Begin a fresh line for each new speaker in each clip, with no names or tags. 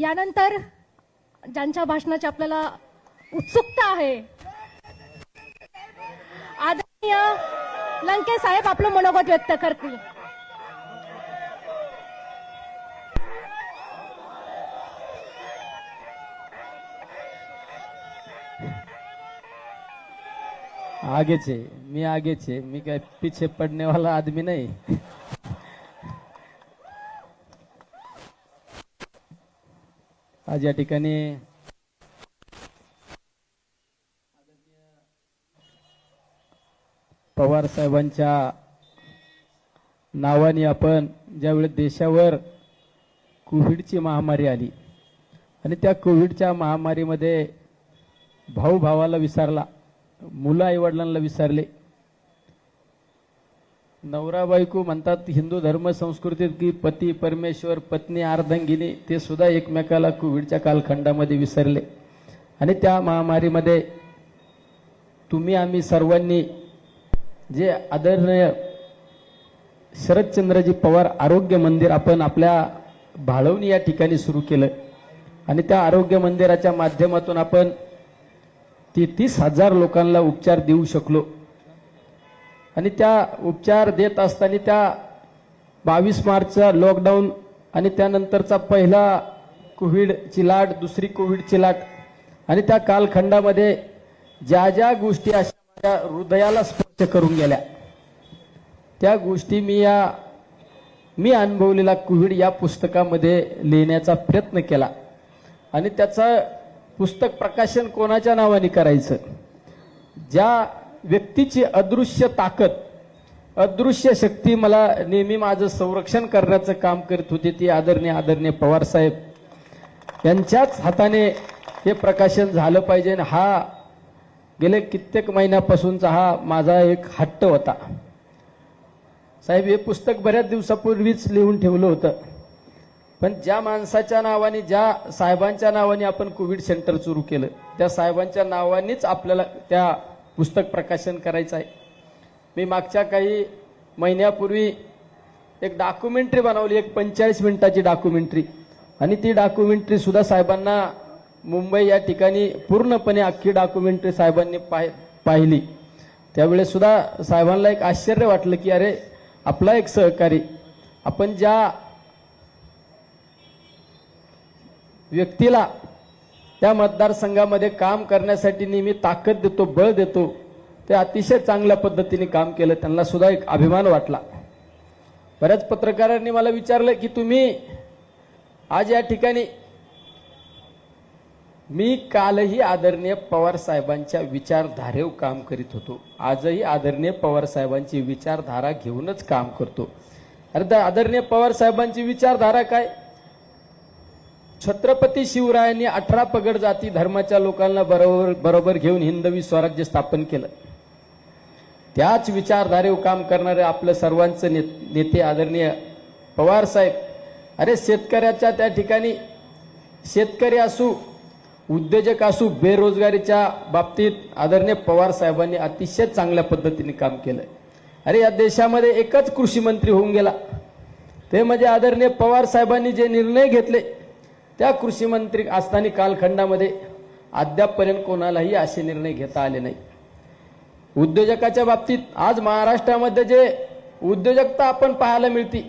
यानंतर ज्यांच्या भाषणाची आपल्याला उत्सुकता आहे आदरणीय लंके साहेब आपलं मनोगत व्यक्त करतील.
आगे छे मी आगे छे मी काय पीछे पडने वाला आदमी नाही. आज या ठिकाणी पवार साहेबांच्या नावाने आपण ज्यावेळी देशावर कोविडची महामारी आली आणि त्या कोविडच्या महामारीमध्ये भाऊ भावाला विसरला मुलं आईवडिलांना विसरले नवरा बायको म्हणतात हिंदू धर्म संस्कृतीत की पती परमेश्वर पत्नी अर्धंगिनी ते सुद्धा एकमेकाला कोविडच्या कालखंडामध्ये विसरले. आणि त्या महामारीमध्ये तुम्ही आम्ही सर्वांनी जे आदरणीय शरदचंद्रजी पवार आरोग्य मंदिर आपण आपल्या भाळवणी या ठिकाणी सुरू केलं. आणि त्या आरोग्य मंदिराच्या माध्यमातून आपण तेहतीस हजार लोकांना उपचार देऊ शकलो. आणि त्या उपचार देत असताना त्या बावीस मार्चचा लॉकडाऊन आणि त्यानंतरचा पहिला कोविडची लाट दुसरी कोविडची लाट. आणि त्या कालखंडामध्ये ज्या ज्या गोष्टी अशा माझ्या हृदयाला स्पर्श करून गेल्या त्या गोष्टी मी या मी अनुभवलेला कोविड या पुस्तकामध्ये लिहिण्याचा प्रयत्न केला. आणि त्याचं पुस्तक प्रकाशन कोणाच्या नावाने करायचं? ज्या व्यक्तीची अदृश्य ताकद अदृश्य शक्ती मला नेहमी माझं संरक्षण करण्याचं काम करत होती ती आदरणीय आदरणीय पवार साहेब. यांच्याच हाताने हे प्रकाशन झालं पाहिजे आणि हा गेले कित्येक महिन्यापासूनचा हा माझा एक हट्ट होता. साहेब हे पुस्तक बऱ्याच दिवसापूर्वीच लिहून ठेवलं होतं. पण ज्या माणसाच्या नावाने ज्या साहेबांच्या नावाने आपण कोविड सेंटर सुरू केलं त्या साहेबांच्या नावानेच आपल्याला त्या पुस्तक प्रकाशन करायचं आहे. मी मागच्या काही महिन्यापूर्वी एक डॉक्युमेंटरी बनवली एक पंचेचाळीस मिनिटाची डॉक्युमेंटरी आणि ती डॉक्युमेंटरी सुद्धा साहेबांना मुंबई या ठिकाणी पूर्णपणे अख्खी डॉक्युमेंटरी साहेबांनी पाह पाहिली. त्यावेळेस सुद्धा साहेबांना एक आश्चर्य वाटलं की अरे आपला एक सहकारी आपण ज्या व्यक्तीला त्या मतदारसंघामध्ये काम करण्यासाठी नेहमी ताकद देतो बळ देतो. ते अतिशय चांगल्या पद्धतीने काम केलं. त्यांना सुद्धा एक अभिमान वाटला. बऱ्याच पत्रकारांनी मला विचारलं की तुम्ही आज या ठिकाणी मी कालही आदरणीय पवार साहेबांच्या विचारधारेवर काम करीत होतो. आजही आदरणीय पवार साहेबांची विचारधारा घेऊनच काम करतो. अरे आदरणीय पवार साहेबांची विचारधारा काय? छत्रपती शिवरायांनी अठरा पगड जाती धर्माच्या लोकांना बरोबर बरोबर घेऊन हिंदवी स्वराज्य स्थापन केलं. त्याच विचारधारेवर काम करणारे आपलं सर्वांचं ने- नेते आदरणीय पवार साहेब अरे शेतकऱ्याच्या त्या ठिकाणी शेतकरी असू उद्योजक असू बेरोजगारीच्या बाबतीत आदरणीय पवार साहेबांनी अतिशय चांगल्या पद्धतीने काम केलं. अरे या देशामध्ये एकच कृषी मंत्री होऊन गेला. ते म्हणजे आदरणीय पवार साहेबांनी जे निर्णय घेतले त्या कृषी मंत्री असताना कालखंडामध्ये अद्यापपर्यंत कोणालाही असे निर्णय घेता आले नाही. उद्योजकाच्या बाबतीत आज महाराष्ट्रामध्ये जे उद्योजकता आपण पाहायला मिळते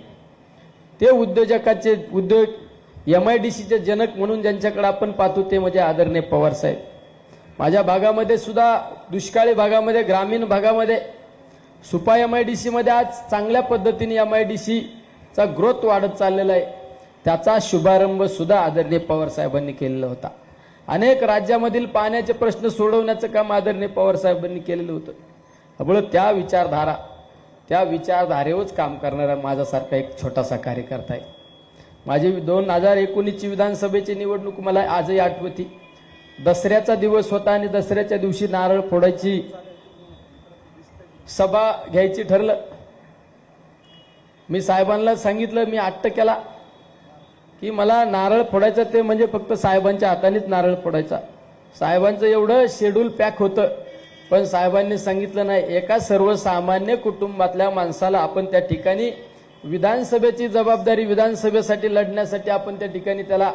ते उद्योजकाचे उद्योग एम आय डी सीचे जनक म्हणून ज्यांच्याकडे आपण पाहतो ते म्हणजे आदरणीय पवार साहेब. माझ्या भागामध्ये सुद्धा दुष्काळी भागामध्ये ग्रामीण भागामध्ये सुपा एम आय डी सीमध्ये आज चांगल्या पद्धतीने एम आय डी सीचा ग्रोथ वाढत चाललेला आहे. त्याचा शुभारंभ सुद्धा आदरणीय पवार साहेबांनी केलेला होता. अनेक राज्यामधील पाण्याचे प्रश्न सोडवण्याचं काम आदरणीय पवार साहेबांनी केलेलं होतं. त्यामुळं त्या विचारधारा त्या विचारधारेवरच काम करणारा माझ्यासारखा एक छोटासा कार्यकर्ता आहे. माझी दोन हजार एकोणीसची विधानसभेची निवडणूक मला आजही आठवती. दसऱ्याचा दिवस होता आणि दसऱ्याच्या दिवशी नारळ फोडायची सभा घ्यायची ठरलं. मी साहेबांना सांगितलं मी अट्ट केला. की मला नारळ फोडायचं ते म्हणजे फक्त साहेबांच्या हातानेच नारळ फोडायचा. साहेबांचं एवढं शेड्यूल पॅक होतं पण साहेबांनी सांगितलं नाही एका सर्वसामान्य कुटुंबातल्या माणसाला आपण त्या ठिकाणी विधानसभेची जबाबदारी विधानसभेसाठी लढण्यासाठी आपण त्या ठिकाणी त्याला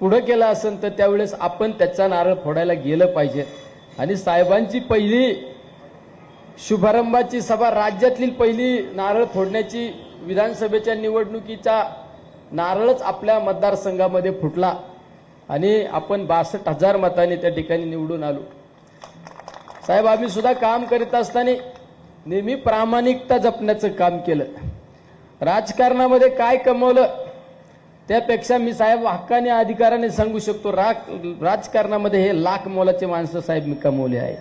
पुढं केलं असेल तर त्यावेळेस आपण त्याचा नारळ फोडायला गेलं पाहिजे. आणि साहेबांची पहिली शुभारंभाची सभा राज्यातली पहिली नारळ फोडण्याची विधानसभेच्या निवडणुकीचा नारळच आपल्या मतदारसंघामध्ये फुटला आणि आपण बासष्ट हजार मतांनी त्या ठिकाणी निवडून आलो. साहेब आम्ही सुद्धा काम करीत असताना नेहमी प्रामाणिकता जपण्याचं काम केलं. राजकारणामध्ये काय कमवलं त्यापेक्षा मी साहेब हक्काने अधिकाराने सांगू शकतो राग राजकारणामध्ये हे लाख मोलाचे माणसं साहेब मी कमवले आहे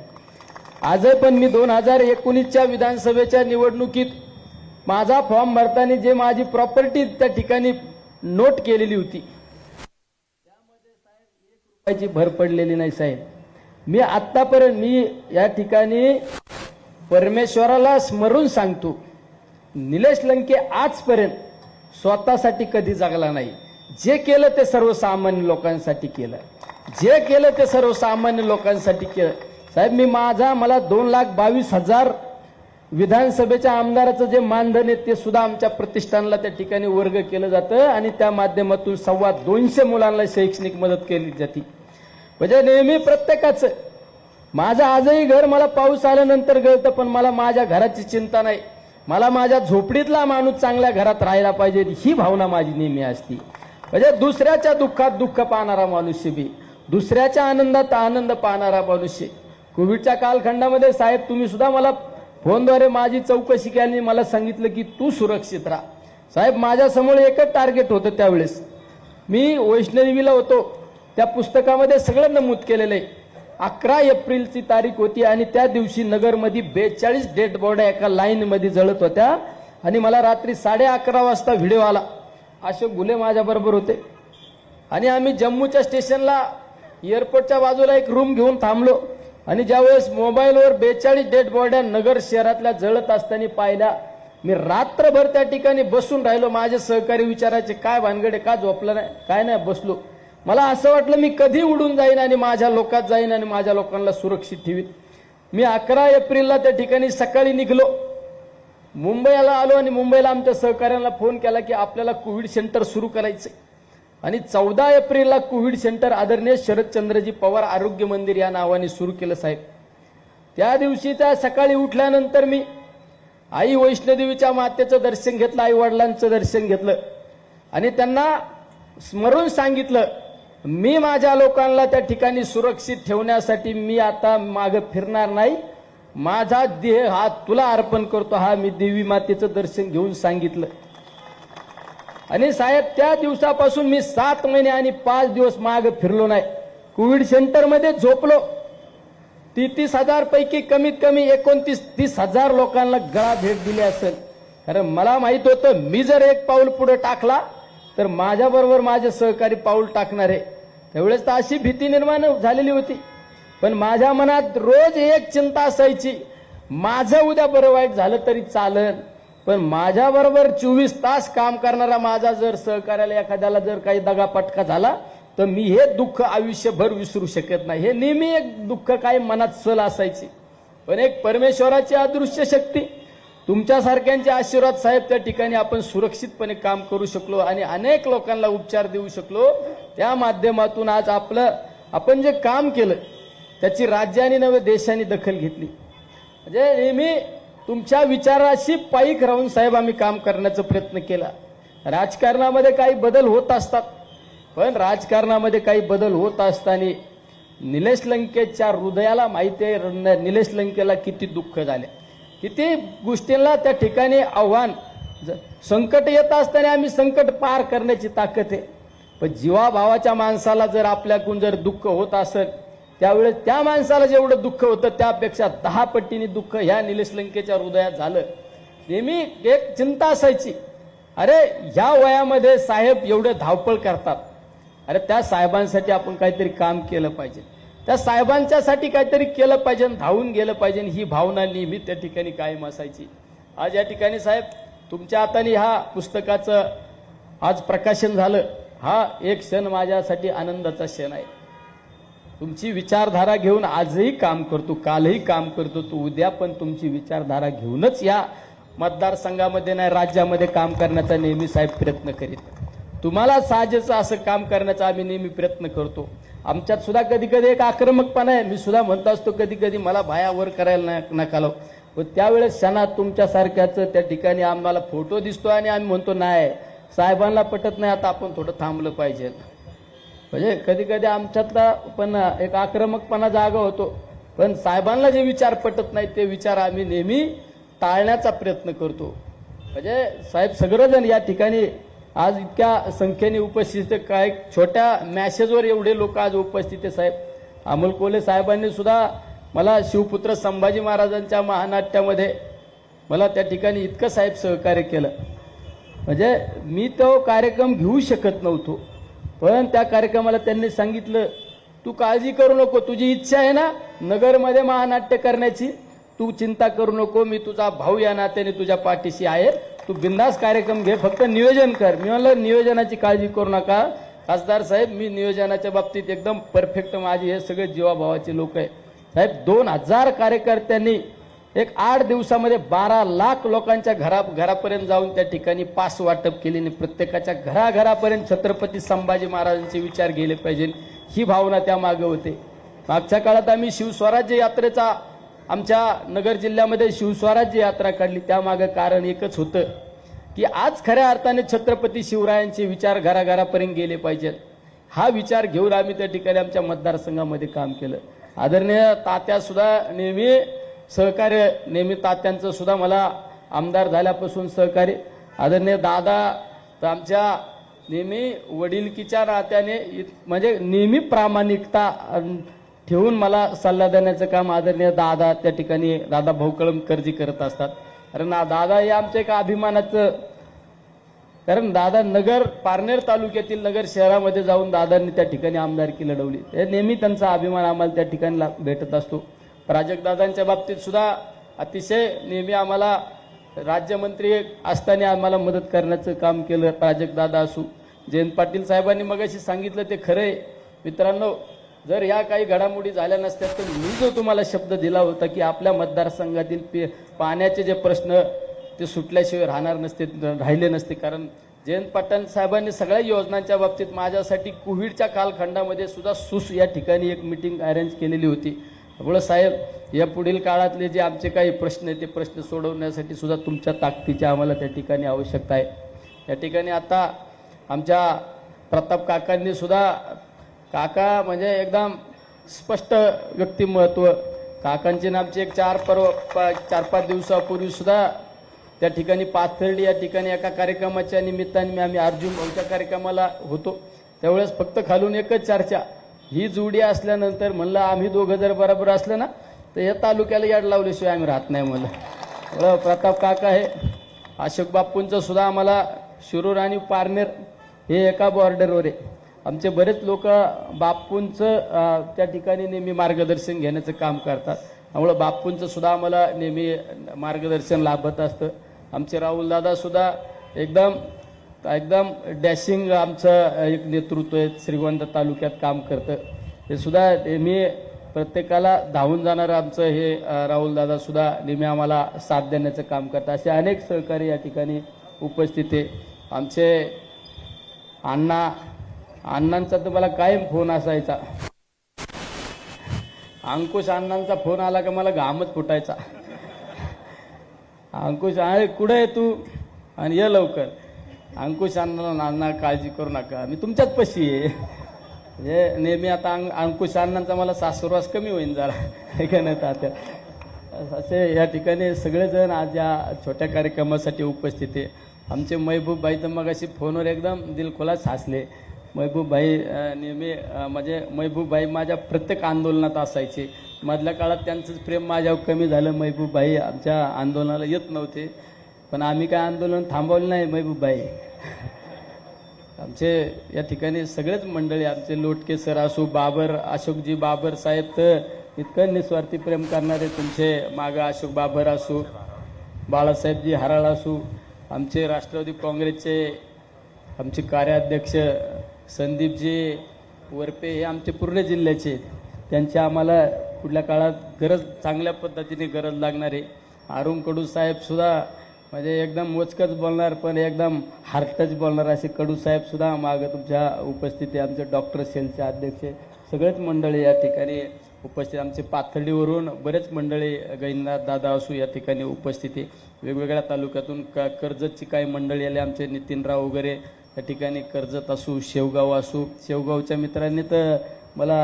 आजही पण मी दोन हजार एकोणीसच्या विधानसभेच्या निवडणुकीत माझा फॉर्म भरताना जे माझी प्रॉपर्टी त्या ठिकाणी नोट केलेली होती. रुपयाची भर पडलेली नाही साहेब. मी आतापर्यंत मी या ठिकाणी परमेश्वराला स्मरून सांगतो. निलेश लंके आजपर्यंत स्वतःसाठी कधी जगला नाही. जे केलं ते सर्वसामान्य लोकांसाठी केलं. जे केलं ते सर्वसामान्य लोकांसाठी केलं. साहेब मी माझा मला दोन लाख बावीस हजार विधानसभेच्या आमदाराचं जे मानधन आहे ते सुद्धा आमच्या प्रतिष्ठानला त्या ठिकाणी वर्ग केलं जातं आणि त्या माध्यमातून सव्वा दोनशे मुलांना शैक्षणिक मदत केली जाते. म्हणजे नेहमी प्रत्येकाचं. माझं आजही घर मला पाऊस आल्यानंतर गळतं पण मला माझ्या घराची चिंता नाही. मला माझ्या झोपडीतला माणूस चांगल्या घरात राहायला पाहिजे ही भावना माझी नेहमी असती. म्हणजे दुसऱ्याच्या दुःखात दुःख पाहणारा मनुष्य बी दुसऱ्याच्या आनंदात आनंद पाहणारा मनुष्य कोविडच्या कालखंडामध्ये साहेब तुम्ही सुद्धा मला फोनद्वारे माझी चौकशी केली मला सांगितलं की तू सुरक्षित राहा. साहेब माझ्यासमोर एकच टार्गेट होतं त्यावेळेस. मी वैष्णवीला होतो. त्या पुस्तकामध्ये सगळं नमूद केलेलं आहे. अकरा एप्रिलची तारीख होती आणि त्या दिवशी नगरमध्ये बेचाळीस डेड बॉड्या एका लाईनमध्ये जळत होत्या आणि मला रात्री साडे अकरा वाजता व्हिडिओ आला. अशोक गुले माझ्याबरोबर होते. आणि आम्ही जम्मूच्या स्टेशनला एअरपोर्टच्या बाजूला एक रूम घेऊन थांबलो. आणि ज्यावेळेस मोबाईलवर बेचाळीस डेड बॉड्या नगर शहरातल्या जळत असताना पाहिल्या मी रात्रभर त्या ठिकाणी बसून राहिलो. माझे सहकारी विचारायचे काय भानगडे का झोपलं नाही? काय नाही बसलो. मला असं वाटलं मी कधी उडून जाईन आणि माझ्या लोकात जाईन आणि माझ्या लोकांना सुरक्षित ठेवीन. मी अकरा एप्रिलला त्या ठिकाणी सकाळी निघलो. मुंबईला आलो आणि मुंबईला आमच्या सहकाऱ्यांना फोन केला की आपल्याला कोविड सेंटर सुरू करायचंय. आणि चौदा एप्रिलला कोविड सेंटर आदरणीय शरदचंद्रजी पवार आरोग्य मंदिर या नावाने सुरू केलं साहेब. त्या दिवशी त्या सकाळी उठल्यानंतर मी आई वैष्णोदेवीच्या मातेचं दर्शन घेतलं आई वडिलांचं दर्शन घेतलं. आणि त्यांना स्मरून सांगितलं मी माझ्या लोकांना त्या ठिकाणी सुरक्षित ठेवण्यासाठी मी आता माग फिरणार नाही. माझा देह हा तुला अर्पण करतो. हा मी देवी मातेचं दर्शन घेऊन सांगितलं. आणि साहेब त्या दिवसापासून मी सात महिने आणि पाच दिवस माग फिरलो नाही. कोविड सेंटरमध्ये झोपलो. ती तीस हजार पैकी कमीत कमी एकोणतीस तीस हजार लोकांना गळा भेट दिली असेल. कारण मला माहीत होतं मी जर एक पाऊल पुढे टाकला तर माझ्याबरोबर माझे सहकारी पाऊल टाकणार आहे. त्यावेळेस तर अशी भीती निर्माण झालेली होती. पण माझ्या मनात रोज एक चिंता असायची माझं उद्या बरं वाईट झालं तरी चालेल. पण माझ्याबरोबर चोवीस तास काम करणारा माझा जर सहकार्याला एखाद्याला जर काही दगापटका झाला तर मी हे दुःख आयुष्यभर विसरू शकत नाही. हे नेहमी एक दुःख काय मनात सल असायची. पण एक परमेश्वराची अदृश्य शक्ती. तुमच्यासारख्यांचे आशीर्वाद साहेब त्या ठिकाणी आपण सुरक्षितपणे काम करू शकलो आणि अनेक लोकांना उपचार देऊ शकलो. त्या माध्यमातून आज आपलं आपण जे काम केलं त्याची राज्याने नव्हे देशाने दखल घेतली. म्हणजे नेहमी तुमच्या विचाराशी पायीक राहून साहेब आम्ही काम करण्याचा प्रयत्न केला. राजकारणामध्ये काही बदल होत असतात. पण राजकारणामध्ये काही बदल होत असताना निलेश लंकेच्या हृदयाला माहिती आहे निलेश लंकेला किती दुःख झाले. किती गोष्टींना त्या ठिकाणी आव्हान संकट येत असताना आम्ही संकट पार करण्याची ताकद आहे. पण जीवाभावाच्या माणसाला जर आपल्याकडून जर दुःख होत असेल त्यावेळेस त्या माणसाला जेवढं दुःख होतं त्यापेक्षा दहा पट्टीने दुःख ह्या निलेश लंकेच्या हृदयात झालं. नेहमी एक चिंता असायची. अरे ह्या वयामध्ये साहेब एवढे धावपळ करतात. अरे त्या साहेबांसाठी आपण काहीतरी काम केलं पाहिजे. त्या साहेबांच्यासाठी काहीतरी केलं पाहिजे धावून गेलं पाहिजे ही भावना नेहमी त्या ठिकाणी कायम असायची. आज या ठिकाणी साहेब तुमच्या हाताने ह्या पुस्तकाचं आज प्रकाशन झालं. हा एक क्षण माझ्यासाठी आनंदाचा क्षण आहे. तुमची विचारधारा घेऊन आजही काम करतो कालही काम करतो तो उद्या पण तुमची विचारधारा घेऊनच या. मतदारसंघामध्ये नाही राज्यामध्ये काम करण्याचा नेहमी साहेब प्रयत्न करीत. तुम्हाला साजेचं असं काम करण्याचा आम्ही नेहमी प्रयत्न करतो. आमच्यात सुद्धा कधी कधी एक आक्रमकपणा आहे. मी सुद्धा म्हणतो असतो कधी कधी मला भायावर करायला नका व पण त्यावेळेस क्षणात तुमच्यासारख्याचं त्या ठिकाणी आम्हाला फोटो दिसतो आणि आम्ही म्हणतो नाही साहेबांना पटत नाही आता आपण थोडं थांबलं पाहिजे. म्हणजे कधी कधी आमच्यातला पण एक आक्रमकपणा जागा होतो. पण साहेबांना जे विचार पटत नाही ते विचार आम्ही नेहमी टाळण्याचा प्रयत्न करतो. म्हणजे साहेब सगळेजण या ठिकाणी आज इतक्या संख्येने उपस्थित काय छोट्या मॅसेजवर एवढे लोक आज उपस्थित आहे साहेब. अमोल कोले साहेबांनी सुद्धा मला शिवपुत्र संभाजी महाराजांच्या महानाट्यामध्ये मला त्या ठिकाणी इतकं साहेब सहकार्य केलं. म्हणजे मी तो कार्यक्रम घेऊ शकत नव्हतो. पण त्या कार्यक्रमाला त्यांनी सांगितलं तू काळजी करू नको तुझी इच्छा आहे ना नगरमध्ये महानाट्य करण्याची. तू चिंता करू नको मी तुझा भाऊ या नात्याने तुझ्या पाठीशी आहे. तू बिंदास कार्यक्रम घे फक्त नियोजन कर. मी म्हणलं नियोजनाची काळजी करू नका. खासदार साहेब मी नियोजनाच्या बाबतीत एकदम परफेक्ट माझी हे सगळे जीवाभावाचे लोक आहे. साहेब दोन हजार कार्यकर्त्यांनी एक आठ दिवसामध्ये बारा लाख लोकांच्या घरा घरापर्यंत जाऊन त्या ठिकाणी पास वाटप केले आणि प्रत्येकाच्या घराघरापर्यंत छत्रपती संभाजी महाराजांचे विचार गेले पाहिजे. ही भावना त्या मागे होते. मागच्या काळात आम्ही शिवस्वराज्य यात्रेचा आमच्या नगर जिल्ह्यामध्ये शिवस्वराज्य यात्रा काढली. त्यामागं कारण एकच होतं की आज खऱ्या अर्थाने छत्रपती शिवरायांचे विचार घराघरापर्यंत गेले पाहिजेत हा विचार घेऊन आम्ही त्या ठिकाणी आमच्या मतदारसंघामध्ये काम केलं. आदरणीय तात्यासुद्धा नेहमी सहकार्य नेहमी तात्यांचं सुद्धा मला आमदार झाल्यापासून सहकार्य. आदरणीय दादा तर आमच्या नेहमी वडिलकीच्या नात्याने इत- म्हणजे नेहमी प्रामाणिकता ठेवून मला सल्ला देण्याचं काम आदरणीय दादा त्या ठिकाणी दादा भाऊकळम कर्जी करत असतात. कारण दादा हे आमचं एका अभिमानाचं कारण दादा नगर पारनेर तालुक्यातील नगर शहरामध्ये जाऊन दादांनी त्या ठिकाणी आमदारकी लढवली. हे नेहमी त्यांचा अभिमान आम्हाला त्या ठिकाणी भेटत असतो. प्राजक्तदादांच्या बाबतीत सुद्धा अतिशय नेहमी आम्हाला राज्यमंत्री असताना आम्हाला मदत करण्याचं काम केलं प्राजक्तदादा असू. जयंत पाटील साहेबांनी मगाशी सांगितलं ते खरंय. मित्रांनो जर या काही घडामोडी झाल्या नसत्या तर मी जो तुम्हाला शब्द दिला होता की आपल्या मतदारसंघातील पे- पाण्याचे जे प्रश्न ते सुटल्याशिवाय राहणार नसते राहिले नसते. कारण जयंत पाटील साहेबांनी सगळ्या योजनांच्या बाबतीत माझ्यासाठी कोविडच्या कालखंडामध्ये सुद्धा सुस या ठिकाणी एक मिटिंग अरेंज केलेली होती. त्यामुळं साहेब या पुढील काळातले जे आमचे काही प्रश्न आहेत ते प्रश्न सोडवण्यासाठी सुद्धा तुमच्या ताकदीची आम्हाला त्या ठिकाणी आवश्यकता आहे. त्या ठिकाणी आता आमच्या प्रताप काकांनी सुद्धा काका म्हणजे एकदम स्पष्ट व्यक्तिमत्व काकांचे नामचे एक चार पर्व पा- चार पाच दिवसापूर्वी सुद्धा त्या ठिकाणी पाथर्डी या ठिकाणी एका कार्यक्रमाच्या निमित्ताने मी आम्ही अर्जुन भाऊच्या कार्यक्रमाला होतो. त्यावेळेस फक्त खालून एकच चर्चा ही जोडी असल्यानंतर म्हणलं आम्ही दोघं जर बरोबर असलं ना तर या तालुक्याला याड लावल्याशिवाय आम्ही राहत नाही म्हणलं. प्रताप काका आहे अशोक बाप्पूंचं सुद्धा आम्हाला शिरूर आणि पारनेर हे एका बॉर्डरवर आहे. आमचे बरेच लोक बाप्पूंचं त्या ठिकाणी नेहमी मार्गदर्शन घेण्याचं काम करतात. त्यामुळं बाप्पूंचं सुद्धा आम्हाला नेहमी मार्गदर्शन लाभत असतं. आमचे राहुल एकदम एकदम डॅशिंग आमचं एक नेतृत्व आहे श्रीगोंदा तालुक्यात काम करतं. ते सुद्धा नेहमी प्रत्येकाला धावून जाणारं आमचं हे राहुल दादा सुद्धा नेहमी आम्हाला साथ देण्याचं काम करतात. असे अनेक सहकारी या ठिकाणी उपस्थित आहे. आमचे अण्णा अण्णांचा तर मला कायम फोन असायचा. अंकुश अण्णांचा फोन आला का मला घामच फुटायचा. अंकुश आहे कुठे आहे तू? आणि ये लवकर. अंकुश अण्णाला अण्णा काळजी करू नका. मी तुमच्याच पशी आहे. म्हणजे नेहमी आता अंग अंकुश अण्णांचा मला सासुरवास कमी होईन जरा. हे का नाही तात्या? असे या ठिकाणी सगळेजण आज या छोट्या कार्यक्रमासाठी उपस्थित आहे. आमचे महबूबबाई तर मग अशी फोनवर एकदम दिलखोलाच हसले महबूबबाई नेहमी म्हणजे महबूबबाई माझ्या प्रत्येक आंदोलनात असायचे. मधल्या काळात त्यांचंच प्रेम माझ्यावर कमी झालं. महबूबबाई आमच्या आंदोलनाला येत नव्हते. पण आम्ही काय आंदोलन थांबवलं नाही महबूबबाई. आमचे या ठिकाणी सगळेच मंडळी आमचे लोटके सर असो बाबर अशोकजी बाबर साहेब तर इतकं निस्वार्थी प्रेम करणारे तुमचे मागं अशोक बाबर असो बाळासाहेबजी हराळ असू आमचे राष्ट्रवादी काँग्रेसचे आमचे कार्याध्यक्ष संदीपजी वरपे हे आमचे पूर्ण जिल्ह्याचे त्यांची आम्हाला पुढल्या काळात गरज चांगल्या पद्धतीने गरज लागणार. आहे अरुण कडू साहेब सुद्धा म्हणजे एकदम मोजकच बोलणार पण एकदम हार्टच बोलणार असे कडू साहेब सुद्धा मागं तुमच्या उपस्थिती आमचे डॉक्टर सेलचे अध्यक्ष सगळेच मंडळी या ठिकाणी उपस्थित. आमचे पाथर्डीवरून बरेच मंडळी गैनाथ दादा असू या ठिकाणी उपस्थिती. वेगवेगळ्या तालुक्यातून क कर्जतची काही मंडळी आले आमचे नितीनराव वगैरे या ठिकाणी कर्जत असू शेवगाव असू. शेवगावच्या मित्रांनी तर मला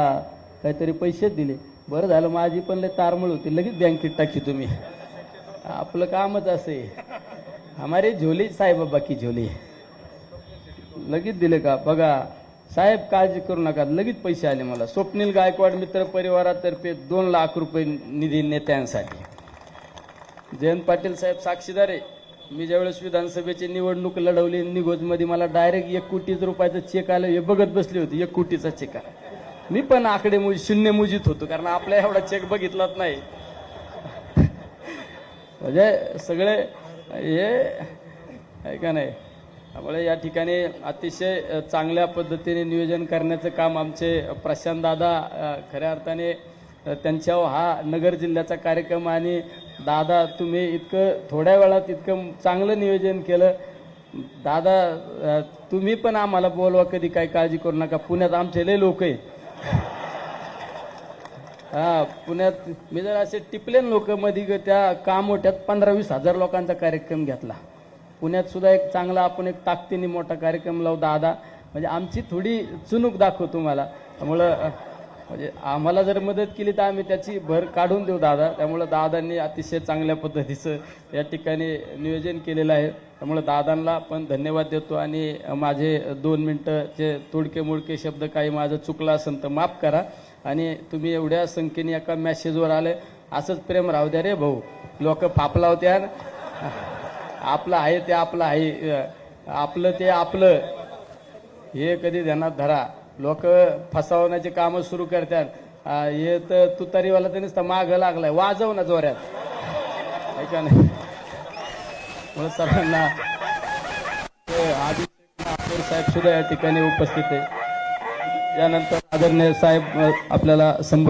काहीतरी पैसेच दिले. बरं झालं माझी पण लय तारमळ होती. लगेच बँकेत टाकी तुम्ही. आपलं कामच असे हमारी झोली साहेब की झोली लगेच दिले का? बघा साहेब काळजी करू नका लगेच पैसे आले मला. स्वप्नील गायकवाड मित्र परिवारातर्फे दोन लाख रुपये निधी नेत्यांसाठी. जयंत पाटील साहेब साक्षीदार आहे. मी ज्यावेळेस विधानसभेची निवडणूक लढवली निगोजमध्ये मला डायरेक्ट एक कोटीच रुपयाचा चेक आलं हे बघत बसली होती एक कोटीचा चेक आला. मी पण आकडे मुज शून्य मुजित होतो कारण आपल्या एवढा चेक बघितलाच नाही. म्हणजे सगळे हे आहे का नाही? त्यामुळे या ठिकाणी अतिशय चांगल्या पद्धतीने नियोजन करण्याचं काम आमचे प्रशांत दादा खऱ्या अर्थाने त्यांच्या त्यांच्यावर हा नगर जिल्ह्याचा कार्यक्रम आणि दादा तुम्ही इतकं थोड्या वेळात इतकं चांगलं नियोजन केलं. दादा तुम्ही पण आम्हाला बोलवा कधी काही काळजी करू नका. पुण्यात आमचे लय लोक आहे हा पुण्यात मी जर असे टिपलेन लोक मध्ये ग त्या कामोट्यात पंधरा वीस हजार लोकांचा कार्यक्रम घेतला. पुण्यात सुद्धा एक चांगला आपण एक ताकदीने मोठा कार्यक्रम लावू दादा. म्हणजे आमची थोडी चुनूक दाखवू तुम्हाला. त्यामुळं म्हणजे आम्हाला जर मदत केली तर आम्ही त्याची भर काढून देऊ दादा. त्यामुळं दादांनी अतिशय चांगल्या पद्धतीचं या ठिकाणी नियोजन केलेलं आहे. त्यामुळं दादांना पण धन्यवाद देतो आणि माझे दोन मिनटंचे तोडके मोडके शब्द काही माझं चुकला असेल तर माफ करा. आणि तुम्ही एवढ्या संख्येने एका मॅसेजवर आले असंच प्रेम राहू द्या रे भाऊ. लोक फापला होत्या आपलं आहे ते आपलं आहे. आपलं ते आपलं. हे कधी ध्यानात धरा. लोक फसवण्याची कामं सुरू करतात. हे तर तुतारीवाला तर माग लागलाय. वाजव ना जोऱ्यात ऐका नाही? म्हणून सर्वांना आदित्य साहेब सुद्धा या ठिकाणी उपस्थित आहे. यानंतर आदरणीय साहेब आपल्याला संबोधित